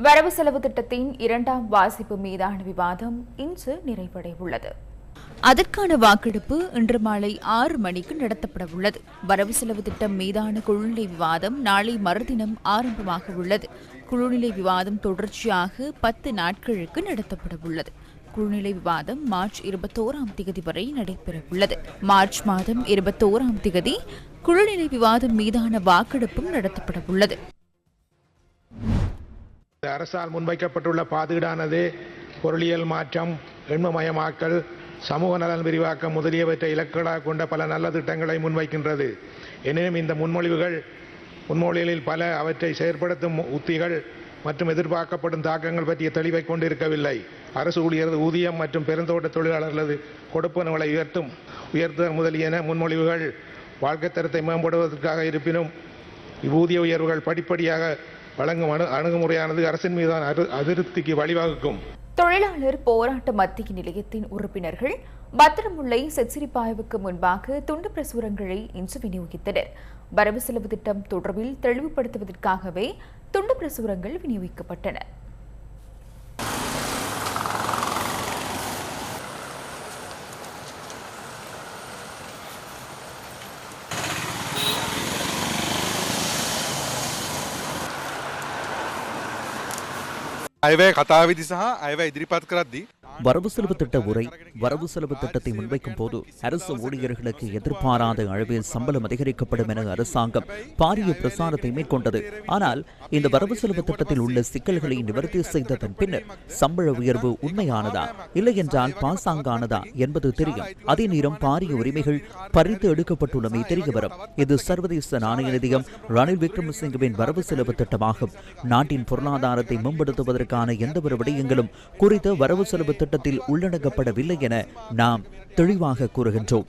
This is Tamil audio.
வரவு செலவு திட்டத்தின் இரண்டாம் வாசிப்பு மீதான விவாதம் இன்று நிறைவடைய உள்ளது அதற்கான வாக்கெடுப்பு இன்று மாலை ஆறு மணிக்கு நடத்தப்பட உள்ளது வரவு செலவு திட்டம் மீதான குழுநிலை விவாதம் நாளை மறுதினம் ஆரம்பமாக உள்ளது. குழுநிலை விவாதம் தொடர்ச்சியாக பத்து நாட்களுக்கு நடத்தப்பட உள்ளது குழுநிலை விவாதம் மார்ச் இருபத்தோராம் தேதி வரை நடைபெற உள்ளது மார்ச் மாதம் இருபத்தோராம் தேதி குழுநிலை விவாதம் மீதான வாக்கெடுப்பும் நடத்தப்பட உள்ளது அரசால் முன்வைக்கப்பட்டுள்ள பாதுகாடானது பொருளியல் மாற்றம் எண்மமயமாக்கல் சமூக நலன் விரிவாக்கம் முதலியவற்றை இலக்குகளாக கொண்ட பல நல்ல திட்டங்களை முன்வைக்கின்றது. எனினும் இந்த முன்மொழிவுகள் முன்மொழிகளில் பல அவற்றை செயற்படுத்தும் உத்திகள் மற்றும் எதிர்பார்க்கப்படும் தாக்கங்கள் பற்றிய தெளிவை கொண்டிருக்கவில்லை. அரசு ஊழியரது ஊதியம் மற்றும் பெருந்தோட்ட தொழிலாளர்களது கொடுப்பனவுகளை உயர்த்தும் உயர்த்துதல் முதலியன முன்மொழிவுகள் வாழ்க்கை தரத்தை மேம்படுவதற்காக இருப்பினும் இவ்வூதிய உயர்வுகள் படிப்படியாக வழங்கும் அணு அணுகுமுறையானது அரசின் மீதான அதிருப்திக்கு வழிவகுக்கும். தொழிலாளர் போராட்ட மத்திய நிலையத்தின் உறுப்பினர்கள் பத்திரமுல்லை செச்சிரிப்பாய்வுக்கு முன்பாக துண்டு பிரசுரங்களை இன்று விநியோகித்தனர். வரவு செலவு திட்டம் தொடர்பில் தெளிவுபடுத்துவதற்காகவே துண்டு பிரசுரங்கள் விநியோகிக்கப்பட்டன. අයවැය කතාවිදි සහ අයව ඉදිරිපත් කරද්දී வரவு செலவு திட்ட உரை வரவு செலவு திட்டத்தை முன்வைக்கும் போது அரசு ஊழியர்களுக்கு எதிர்பாராத அளவில் சம்பளம் அதிகரிக்கப்படும் என அரசாங்கம் பாரிய பிரசாரத்தை மேற்கொண்டது. ஆனால் இந்த வரவு செலவு திட்டத்தில் உள்ள சிக்கல்களை நிவர்த்தி செய்ததன் பின்னர் சம்பள உயர்வு உண்மையானதா இல்லை என்றால் பாசாங்கானதா என்பது தெரியும். அதே நேரம் பாரிய உரிமைகள் பறித்து எடுக்கப்பட்டுள்ளமை தெரிய வரும். இது சர்வதேச நாணய நிதியம் ரணில் விக்ரமசிங்கவின் வரவு செலவு திட்டமாகும். நாட்டின் பொருளாதாரத்தை மேம்படுத்துவதற்கான எந்தவொரு விடயங்களும் குறித்த வரவு செலவு சட்டத்தில் உள்ளடக்கப்படவில்லை என நாம் தெளிவாக கூறுகின்றோம்.